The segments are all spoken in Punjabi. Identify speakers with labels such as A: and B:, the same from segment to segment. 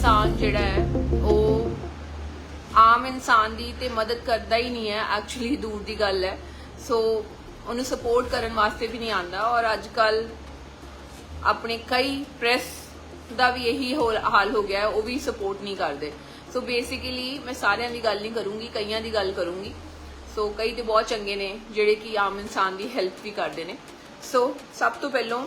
A: ਇਨਸਾਨ ਜਿਹੜਾ ਹੈ, ਉਹ ਆਮ ਇਨਸਾਨ ਦੀ ਤੇ ਮਦਦ ਕਰਦਾ ਹੀ ਨਹੀਂ ਹੈ ਐਕਚੁਅਲੀ ਦੂਰ ਦੀ ਗੱਲ ਹੈ। ਸੋ ਉਹਨੂੰ ਸਪੋਰਟ ਕਰਨ ਵਾਸਤੇ ਵੀ ਨਹੀਂ ਆਂਦਾ ਔਰ ਅੱਜ ਕੱਲ ਆਪਣੇ ਕਈ ਪ੍ਰੈਸ ਦਾ ਵੀ ਇਹੀ ਹਾਲ ਹੋ ਗਿਆ ਉਹ ਵੀ ਸਪੋਰਟ ਨਹੀਂ ਕਰਦੇ। ਸੋ ਬੇਸਿਕਲੀ ਮੈਂ ਸਾਰਿਆਂ ਦੀ ਗੱਲ ਨਹੀਂ ਕਰੂੰਗੀ, ਕਈਆਂ ਦੀ ਗੱਲ ਕਰੂੰਗੀ। ਸੋ ਕਈ ਤੇ ਬਹੁਤ ਚੰਗੇ ਨੇ, ਜਿਹੜੇ ਕਿ ਆਮ ਇਨਸਾਨ ਦੀ ਹੈਲਪ ਵੀ ਕਰਦੇ ਨੇ। ਸੋ ਸਭ ਤੋਂ ਪਹਿਲਾਂ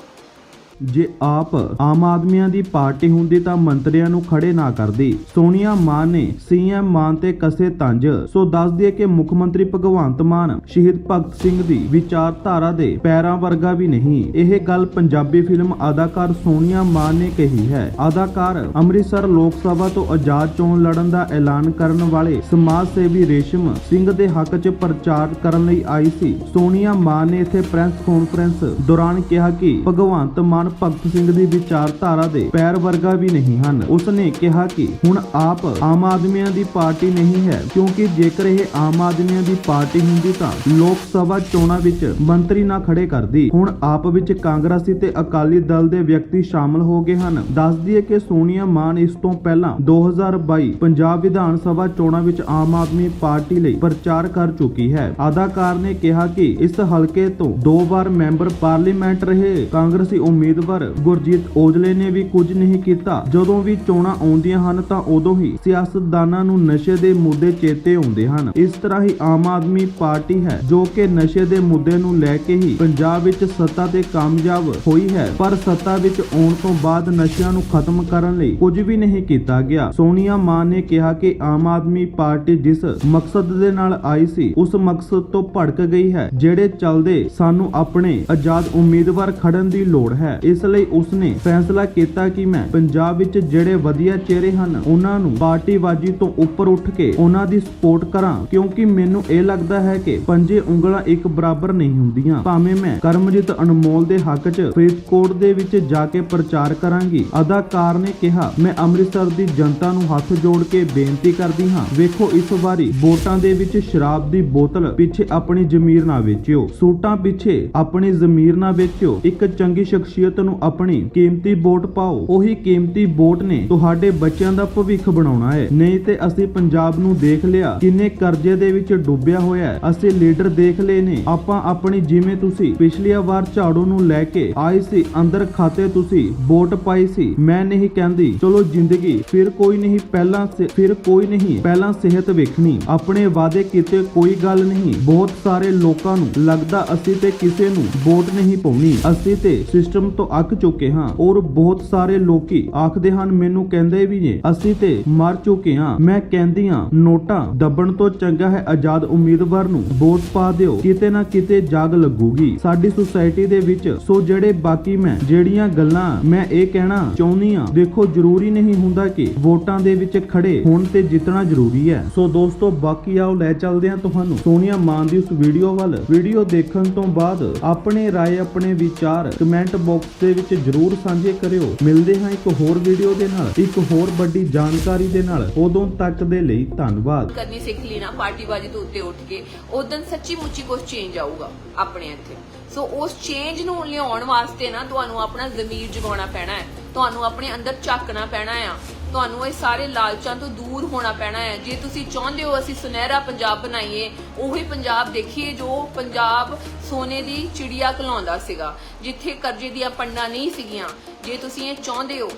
B: ਜੇ ਆਪ ਆਮ ਆਦਮੀਆਂ ਦੀ ਪਾਰਟੀ ਹੁੰਦੀ ਤਾਂ ਮੰਤਰੀਆਂ ਨੂੰ ਖੜੇ ਨਾ ਕਰਦੀ। ਸੋਨੀਆ ਮਾਨ ਨੇ ਸੀਐਮ ਮਾਨ ਤੇ ਕਸੇ ਤੰਜ, ਸੋ ਦੱਸ ਦਈਏ ਕਿ ਮੁੱਖ ਮੰਤਰੀ ਭਗਵੰਤ ਮਾਨ, ਸ਼ਹੀਦ ਭਗਤ ਸਿੰਘ ਦੀ ਵਿਚਾਰਧਾਰਾ ਦੇ ਪੈਰਾਂ ਵਰਗਾ ਵੀ ਨਹੀਂ। ਇਹ ਗੱਲ ਪੰਜਾਬੀ ਫਿਲਮ ਅਦਾਕਾਰ ਸੋਨੀਆ ਮਾਨ ਨੇ ਕਹੀ ਹੈ। ਅਦਾਕਾਰ ਅੰਮ੍ਰਿਤਸਰ ਲੋਕ ਸਭਾ ਤੋਂ ਆਜ਼ਾਦ ਚੋਣ ਲੜਨ ਦਾ ਐਲਾਨ ਕਰਨ ਵਾਲੇ ਸਮਾਜ ਸੇਵੀ ਰੇਸ਼ਮ ਸਿੰਘ ਦੇ ਹੱਕ ਚ ਪ੍ਰਚਾਰ ਕਰਨ ਲਈ ਆਈ ਸੀ। ਸੋਨੀਆ ਮਾਨ ਨੇ ਇੱਥੇ ਪ੍ਰੈਸ ਕਾਨਫਰੰਸ ਦੌਰਾਨ ਕਿਹਾ ਕਿ ਭਗਵੰਤ ਮਾਨ ਭਗਤ ਸਿੰਘ ਦੀ ਵਿਚਾਰਧਾਰਾ ਦੇ ਪੈਰ ਵਰਗਾ ਵੀ ਨਹੀਂ ਹਨ। ਉਸ ਨੇ ਕਿਹਾ ਕਿ ਹੁਣ ਆਪ ਆਮ ਆਦਮੀਆਂ ਦੀ ਪਾਰਟੀ ਨਹੀਂ ਹੈ, ਕਿਉਂਕਿ ਜੇਕਰ ਇਹ ਆਮ ਆਦਮੀਆਂ ਦੀ ਪਾਰਟੀ ਹੁੰਦੀ ਤਾਂ ਲੋਕ ਸਭਾ ਚੋਣਾਂ ਵਿੱਚ ਮੰਤਰੀ ਨਾ ਖੜੇ ਕਰਦੀ। ਹੁਣ ਆਪ ਵਿੱਚ ਕਾਂਗਰਸੀ ਤੇ ਅਕਾਲੀ ਦਲ ਦੇ ਵਿਅਕਤੀ ਸ਼ਾਮਲ ਹੋ ਗਏ ਹਨ। ਦੱਸ ਦਈਏ ਕਿ ਸੋਨੀਆ ਮਾਨ ਇਸ ਤੋਂ ਪਹਿਲਾਂ 2022 ਪੰਜਾਬ ਵਿਧਾਨ ਸਭਾ ਚੋਣਾਂ ਵਿੱਚ ਆਮ ਆਦਮੀ ਪਾਰਟੀ ਲਈ ਪ੍ਰਚਾਰ ਕਰ ਚੁੱਕੀ ਹੈ। ਅਦਾਕਾਰ ਨੇ ਕਿਹਾ ਕਿ ਇਸ ਹਲਕੇ ਤੋਂ ਦੋ ਵਾਰ ਮੈਂਬਰ ਪਾਰਲੀਮੈਂਟ ਰਹੇ। ਕਾਂਗਰਸੀ ਉਮੀਦ ਉਮੀਦਵਾਰ ਗੁਰਜੀਤ ਔਜਲੇ ਨੇ ਵੀ ਕੁਝ ਨਹੀਂ ਕੀਤਾ। ਜਦੋਂ ਵੀ ਚੋਣਾਂ ਆਉਂਦੀਆਂ ਹਨ ਤਾਂ ਉਦੋਂ ਹੀ ਸਿਆਸਤਦਾਨਾਂ ਨੂੰ ਨਸ਼ੇ ਦੇ ਮੁੱਦੇ ਚੇਤੇ ਆਉਂਦੇ ਹਨ। ਇਸ ਤਰ੍ਹਾਂ ਹੀ ਆਮ ਆਦਮੀ ਪਾਰਟੀ ਹੈ, ਜੋ ਕਿ ਨਸ਼ੇ ਦੇ ਮੁੱਦੇ ਨੂੰ ਲੈ ਕੇ ਹੀ ਪੰਜਾਬ ਵਿੱਚ ਸੱਤਾ ਤੇ ਕਾਮਯਾਬ ਹੋਈ ਹੈ, ਪਰ ਸੱਤਾ ਵਿੱਚ ਆਉਣ ਤੋਂ ਬਾਅਦ ਨਸ਼ਿਆਂ ਨੂੰ ਖਤਮ ਕਰਨ ਲਈ ਕੁਝ ਵੀ ਨਹੀਂ ਕੀਤਾ ਗਿਆ। ਸੋਨੀਆ ਮਾਨ ਨੇ ਕਿਹਾ ਕਿ ਆਮ ਆਦਮੀ ਪਾਰਟੀ ਜਿਸ ਮਕਸਦ ਦੇ ਨਾਲ ਆਈ ਸੀ, ਉਸ ਮਕਸਦ ਤੋਂ ਭੜਕ ਗਈ ਹੈ, ਜਿਹੜੇ ਚੱਲਦੇ ਸਾਨੂੰ ਆਪਣੇ ਆਜ਼ਾਦ ਉਮੀਦਵਾਰ ਖੜਨ ਦੀ ਲੋੜ ਹੈ। ਇਸ ਲਈ ਉਸਨੇ ਫੈਸਲਾ ਕੀਤਾ ਕਿ ਮੈਂ ਪੰਜਾਬ ਵਿੱਚ ਜਿਹੜੇ ਵਧੀਆ ਚਿਹਰੇ ਹਨ, ਉਹਨਾਂ ਨੂੰ ਪਾਰਟੀਬਾਜ਼ੀ ਤੋਂ ਉੱਪਰ ਉੱਠ ਕੇ ਉਹਨਾਂ ਦੀ ਸਪੋਰਟ ਕਰਾਂ, ਕਿਉਂਕਿ ਮੈਨੂੰ ਇਹ ਲੱਗਦਾ ਹੈ ਕਿ ਪੰਜੇ ਉਂਗਲਾਂ ਇੱਕ ਬਰਾਬਰ ਨਹੀਂ ਹੁੰਦੀਆਂ। ਭਾਵੇਂ ਮੈਂ ਕਰਮਜੀਤ ਅਨਮੋਲ ਦੇ ਹੱਕ 'ਚ ਫਰੀਦਕੋਟ ਦੇ ਵਿੱਚ ਜਾ ਕੇ ਪ੍ਰਚਾਰ ਕਰਾਂਗੀ, ਅਦਾਕਾਰ ਨੇ ਕਿਹਾ, ਮੈਂ ਅੰਮ੍ਰਿਤਸਰ ਦੀ ਜਨਤਾ ਨੂੰ ਹੱਥ ਜੋੜ ਕੇ ਬੇਨਤੀ ਕਰਦੀ ਹਾਂ, ਵੇਖੋ ਇਸ ਵਾਰੀ ਵੋਟਾਂ ਦੇ ਵਿੱਚ ਸ਼ਰਾਬ ਦੀ ਬੋਤਲ ਪਿੱਛੇ ਆਪਣੀ ਜ਼ਮੀਰ ਨਾ ਵੇਚਿਓ, ਸੂਟਾਂ ਪਿੱਛੇ ਆਪਣੀ ਜ਼ਮੀਰ ਨਾ ਵੇਚਿਓ, ਇੱਕ ਚੰਗੀ ਸ਼ਖਸੀਅਤ ਨੂੰ ਆਪਣੀ ਕੀਮਤੀ ਵੋਟ ਪਾਓ। ਉਹੀ ਕੀਮਤੀ ਵੋਟ ਨੇ ਤੁਹਾਡੇ ਬੱਚਿਆਂ ਦਾ ਭਵਿੱਖ ਬਣਾਉਣਾ ਹੈ। ਨਹੀਂ ਤੇ ਅਸੀਂ ਪੰਜਾਬ ਨੂੰ ਦੇਖ ਲਿਆ, ਕਿੰਨੇ ਕਰਜ਼ੇ ਦੇ ਵਿੱਚ ਡੁੱਬਿਆ ਹੋਇਆ ਹੈ। ਅਸੀਂ ਲੀਡਰ ਦੇਖ ਲਏ ਨੇ। ਆਪਾਂ ਆਪਣੀ ਜਿਵੇਂ ਤੁਸੀਂ ਪਿਛਲੀ ਵਾਰ ਝਾੜੂ ਨੂੰ ਲੈ ਕੇ ਆਏ ਸੀ, ਅੰਦਰ ਖਾਤੇ ਤੁਸੀਂ ਵੋਟ ਪਾਈ ਸੀ। ਮੈਂ ਨਹੀਂ ਕਹਿੰਦੀ, ਚਲੋ ਜ਼ਿੰਦਗੀ ਫਿਰ ਕੋਈ ਨਹੀਂ, ਪਹਿਲਾਂ ਫਿਰ ਕੋਈ ਨਹੀਂ, ਪਹਿਲਾਂ ਸਿਹਤ ਵੇਖਣੀ। ਆਪਣੇ ਵਾਅਦੇ ਕੀਤੇ ਕੋਈ ਗੱਲ ਨਹੀਂ। ਬਹੁਤ ਸਾਰੇ ਲੋਕਾਂ ਨੂੰ ਲੱਗਦਾ ਅਸੀਂ ਤੇ ਕਿਸੇ ਨੂੰ ਵੋਟ ਨਹੀਂ ਪਾਉਣੀ। ਅਸੀਂ ਤੇ ਸਿਸਟਮ ਤੋਂ ਅੱਕ ਚੁੱਕੇ ਹਾਂ ਔਰ ਬਹੁਤ ਸਾਰੇ ਲੋਕੀ ਆਖਦੇ ਹਨ, ਮੈਨੂੰ ਕਹਿੰਦੇ ਵੀ ਨੇ ਅਸੀਂ ਤੇ ਮਰ ਚੁੱਕੇ ਹਾਂ, ਮੈਂ ਕਹਿੰਦੀ ਹਾਂ ਨੋਟਾਂ ਦੱਬਣ ਤੋਂ ਚੰਗਾ ਹੈ, ਆਜ਼ਾਦ ਉਮੀਦਵਾਰ ਨੂੰ ਵੋਟ ਪਾ ਦਿਓ, ਕਿਤੇ ਨਾ ਕਿਤੇ ਜਾਗ ਲੱਗੂਗੀ। ਸਾਡੀ ਸੁਸਾਇਟੀ ਦੇ ਵਿੱਚ, ਸੋ ਜਿਹੜੇ ਬਾਕੀ ਮੈਂ, ਜਿਹੜੀਆਂ ਗੱਲਾਂ ਮੈਂ ਇਹ ਕਹਿਣਾ ਚਾਹੁੰਦੀ ਹਾਂ, ਦੇਖੋ ਜ਼ਰੂਰੀ ਨਹੀਂ ਹੁੰਦਾ ਕਿ ਵੋਟਾਂ ਦੇ ਵਿੱਚ ਖੜੇ ਹੋਣ ਤੇ ਜਿੱਤਣਾ ਜ਼ਰੂਰੀ ਹੈ। ਸੋ ਦੋਸਤੋ, ਬਾਕੀ ਆਓ ਲੈ ਚੱਲਦੇ ਹਾਂ ਤੁਹਾਨੂੰ ਸੋਨੀਆ ਮਾਨ ਦੀ ਉਸ ਵੀਡੀਓ ਵੱਲ। ਵੀਡੀਓ ਦੇਖਣ ਤੋਂ ਬਾਅਦ ਆਪਣੇ ਰਾਏ, ਆਪਣੇ ਵਿਚਾਰ ਕਮੈਂਟ ਬਾਕਸ ਦੇ ਵਿੱਚ ਜਰੂਰ ਸਾਂਝੇ ਕਰਿਓ। ਮਿਲਦੇ ਹਾਂ ਇੱਕ ਹੋਰ ਵੀਡੀਓ ਦੇ ਨਾਲ। ਇੱਕ ਹੋਰ ਵੱਡੀ ਜਾਣਕਾਰੀ ਦੇ ਨਾਲ। ਉਦੋਂ ਤੱਕ ਦੇ ਲਈ ਧੰਨਵਾਦ।
A: ਕਰਨੀ ਸਿੱਖ ਲਈ ਪਾਰਟੀਬਾਜ਼ੀ ਤੋਂ ਉੱਤੇ ਉੱਠ ਕੇ ਉਦੋਂ ਸੱਚੀ ਮੁੱਚੀ ਕੁਝ ਚੇਂਜ ਆਊਗਾ ਆਪਣੇ ਇੱਥੇ। ਸੋ ਉਸ ਚੇਂਜ ਨੂੰ ਲਿਆਉਣ ਵਾਸਤੇ ਨਾ ਤੁਹਾਨੂੰ ਆਪਣਾ ਜ਼ਮੀਰ ਜਗਾਉਣਾ ਪੈਣਾ ਹੈ। ਤੁਹਾਨੂੰ ਆਪਣੇ ਅੰਦਰ ਝਾਕਣਾ ਪੈਣਾ ਆ। ਤੁਹਾਨੂੰ ਇਹ ਸਾਰੇ ਲਾਲਚਾਂ ਤੋਂ ਦੂਰ ਹੋਣਾ ਪੈਣਾ ਹੈ। ਜੇ ਤੁਸੀਂ ਚਾਹੁੰਦੇ ਹੋ ਅਸੀਂ ਸੁਨਹਿਰਾ ਪੰਜਾਬ ਬਣਾਈਏ, ਉਹੀ ਪੰਜਾਬ ਦੇਖੀਏ ਜੋ ਪੰਜਾਬ ਸੋਨੇ ਦੀ ਚਿੜੀਆ ਕਲਾਉਂਦਾ ਸੀਗਾ, ਜਿੱਥੇ ਕਰਜ਼ੇ ਦੀਆਂ ਪੰਡਾਂ ਨਹੀਂ ਸੀਗੀਆਂ। ਜੇ ਤੁਸੀਂ ਇਹ ਚਾਹੁੰਦੇ ਹੋ,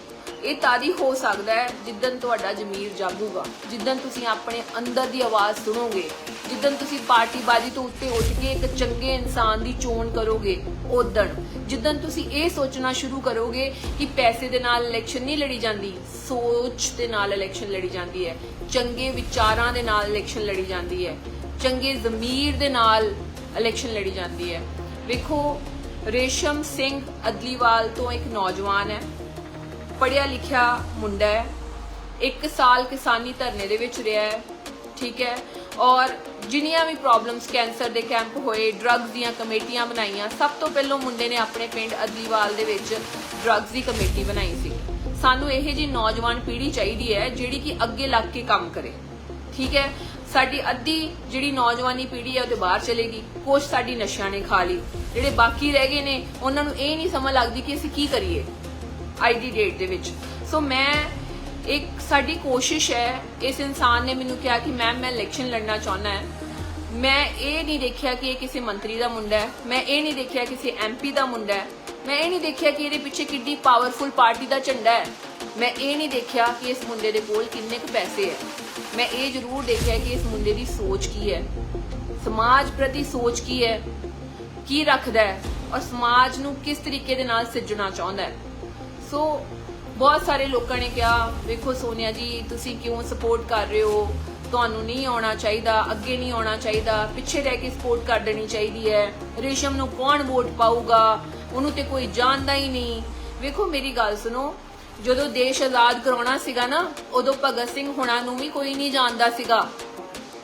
A: ਇਹ ਤਾਰੀ ਹੋ ਸਕਦਾ ਹੈ ਜਿੱਦਨ ਤੁਹਾਡਾ ਜ਼ਮੀਰ ਜਾਗੂਗਾ ਜਿੱਦਨ ਤੁਸੀਂ ਆਪਣੇ ਅੰਦਰ ਦੀ ਆਵਾਜ਼ ਸੁਣੋਗੇ। ਜਿੱਦਨ ਤੁਸੀਂ ਪਾਰਟੀਬਾਜ਼ੀ ਤੋਂ ਉੱਤੇ ਉੱਠ ਕੇ ਇੱਕ ਚੰਗੇ ਇਨਸਾਨ ਦੀ ਚੋਣ ਕਰੋਗੇ ਉਦਣ ਜਿੱਦਨ ਤੁਸੀਂ ਇਹ ਸੋਚਣਾ ਸ਼ੁਰੂ ਕਰੋਗੇ ਕਿ ਪੈਸੇ ਦੇ ਨਾਲ ਇਲੈਕਸ਼ਨ ਨਹੀਂ ਲੜੀ ਜਾਂਦੀ, ਸੋਚ ਦੇ ਨਾਲ ਇਲੈਕਸ਼ਨ ਲੜੀ ਜਾਂਦੀ ਹੈ। ਚੰਗੇ ਵਿਚਾਰਾਂ ਦੇ ਨਾਲ ਇਲੈਕਸ਼ਨ ਲੜੀ ਜਾਂਦੀ ਹੈ। ਚੰਗੇ ਜ਼ਮੀਰ ਦੇ ਨਾਲ ਇਲੈਕਸ਼ਨ ਲੜੀ ਜਾਂਦੀ ਹੈ। ਵੇਖੋ, ਰੇਸ਼ਮ ਸਿੰਘ ਅਦਲੀਵਾਲ ਤੋਂ ਇੱਕ ਨੌਜਵਾਨ ਹੈ ਪੜਿਆ ਲਿਖਿਆ ਮੁੰਡਾ ਹੈ, ਇੱਕ ਸਾਲ ਕਿਸਾਨੀ ਧਰਨੇ ਦੇ ਵਿੱਚ ਰਿਹਾ ਹੈ, ਠੀਕ ਹੈ। ਔਰ ਜਿੰਨੀਆਂ ਵੀ ਪ੍ਰੋਬਲਮਸ ਕੈਂਸਰ ਦੇ ਕੈਂਪ ਹੋਏ ਡਰੱਗਸ ਦੀਆਂ ਕਮੇਟੀਆਂ ਬਣਾਈਆਂ, ਸਭ ਤੋਂ ਪਹਿਲਾਂ ਮੁੰਡੇ ਨੇ ਆਪਣੇ ਪਿੰਡ ਅਦਲੀਵਾਲ ਦੇ ਵਿੱਚ ਡਰੱਗਸ ਦੀ ਕਮੇਟੀ ਬਣਾਈ ਸੀ। ਸਾਨੂੰ ਇਹ ਜੀ ਨੌਜਵਾਨ ਪੀੜ੍ਹੀ ਚਾਹੀਦੀ ਹੈ ਜਿਹੜੀ ਕਿ ਅੱਗੇ ਲੱਗ ਕੇ ਕੰਮ ਕਰੇ। ਠੀਕ ਹੈ? ਸਾਡੀ ਅੱਧੀ ਜਿਹੜੀ ਨੌਜਵਾਨੀ ਪੀੜ੍ਹੀ ਹੈ ਉਹ ਤੇ ਬਾਹਰ ਚਲੇਗੀ ਕੁਛ ਸਾਡੀ ਨਸ਼ਿਆਂ ਨੇ ਖਾ ਲਈ। ਜਿਹੜੇ ਬਾਕੀ ਰਹਿ ਗਏ ਨੇ, ਉਹਨਾਂ ਨੂੰ ਇਹ ਨਹੀਂ ਸਮਝ ਲੱਗਦੀ ਕਿ ਅਸੀਂ ਕੀ ਕਰੀਏ। ਅੱਜ ਦੀ ਡੇਟ ਦੇ ਵਿੱਚ। ਸੋ ਮੈਂ ਇੱਕ ਸਾਡੀ ਕੋਸ਼ਿਸ਼ ਹੈ, ਇਸ ਇਨਸਾਨ ਨੇ ਮੈਨੂੰ ਕਿਹਾ ਕਿ ਮੈਮ ਮੈਂ ਇਲੈਕਸ਼ਨ ਲੜਨਾ ਚਾਹੁੰਦਾ ਹੈ। ਮੈਂ ਇਹ ਨਹੀਂ ਦੇਖਿਆ ਕਿ ਇਹ ਕਿਸੇ ਮੰਤਰੀ ਦਾ ਮੁੰਡਾ ਹੈ। ਮੈਂ ਇਹ ਨਹੀਂ ਦੇਖਿਆ ਕਿਸੇ ਐਮਪੀ ਦਾ ਮੁੰਡਾ ਹੈ। ਮੈਂ ਇਹ ਨਹੀਂ ਦੇਖਿਆ ਕਿ ਇਹਦੇ ਪਿੱਛੇ ਕਿੱਡੀ ਪਾਵਰਫੁਲ ਪਾਰਟੀ ਦਾ ਝੰਡਾ ਹੈ। ਮੈਂ ਇਹ ਨਹੀਂ ਦੇਖਿਆ ਕਿ ਇਸ ਮੁੰਡੇ ਦੇ ਕੋਲ ਕਿੰਨੇ ਕੁ ਪੈਸੇ ਹੈ। ਮੈਂ ਇਹ ਜ਼ਰੂਰ ਦੇਖਿਆ ਕਿ ਇਸ ਮੁੰਡੇ ਦੀ ਸੋਚ ਕੀ ਹੈ। ਸਮਾਜ ਪ੍ਰਤੀ ਸੋਚ ਕੀ ਹੈ? ਕੀ ਰੱਖਦਾ ਹੈ? ਔਰ ਸਮਾਜ ਨੂੰ ਕਿਸ ਤਰੀਕੇ ਦੇ ਨਾਲ ਸਿਰਜਣਾ ਚਾਹੁੰਦਾ ਹੈ? ਸੋ ਬਹੁਤ ਸਾਰੇ ਲੋਕਾਂ ਨੇ ਕਿਹਾ, ਵੇਖੋ ਸੋਨੀਆ ਜੀ, ਤੁਸੀਂ ਕਿਉਂ ਸਪੋਰਟ ਕਰ ਰਹੇ ਹੋ? ਤੁਹਾਨੂੰ ਨਹੀਂ ਆਉਣਾ ਚਾਹੀਦਾ, ਅੱਗੇ ਨਹੀਂ ਆਉਣਾ ਚਾਹੀਦਾ, ਪਿੱਛੇ ਰਹਿ ਕੇ ਸਪੋਰਟ ਕਰ ਦੇਣੀ ਚਾਹੀਦੀ ਹੈ। ਰੇਸ਼ਮ ਨੂੰ ਕੌਣ ਵੋਟ ਪਾਊਗਾ? ਉਹਨੂੰ ਤੇ ਕੋਈ ਜਾਣਦਾ ਹੀ ਨਹੀਂ। ਵੇਖੋ, ਮੇਰੀ ਗੱਲ ਸੁਣੋ, ਜਦੋਂ ਦੇਸ਼ ਆਜ਼ਾਦ ਕਰਾਉਣਾ ਸੀਗਾ ਨਾ, ਉਦੋਂ ਭਗਤ ਸਿੰਘ ਹੁਣਾਂ ਨੂੰ ਵੀ ਕੋਈ ਨਹੀਂ ਜਾਣਦਾ ਸੀਗਾ।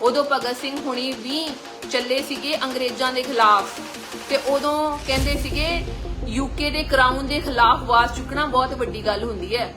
A: ਉਦੋਂ ਭਗਤ ਸਿੰਘ ਹੁਣੀ ਵੀ ਚੱਲੇ ਸੀਗੇ ਅੰਗਰੇਜ਼ਾਂ ਦੇ ਖਿਲਾਫ। ਤੇ ਉਦੋਂ ਕਹਿੰਦੇ ਸੀਗੇ ਯੂਕੇ ਦੇ ਕਰਾਊਨ ਦੇ ਖਿਲਾਫ ਆਵਾਜ਼ ਚੁੱਕਣਾ ਬਹੁਤ ਵੱਡੀ ਗੱਲ ਹੁੰਦੀ ਹੈ।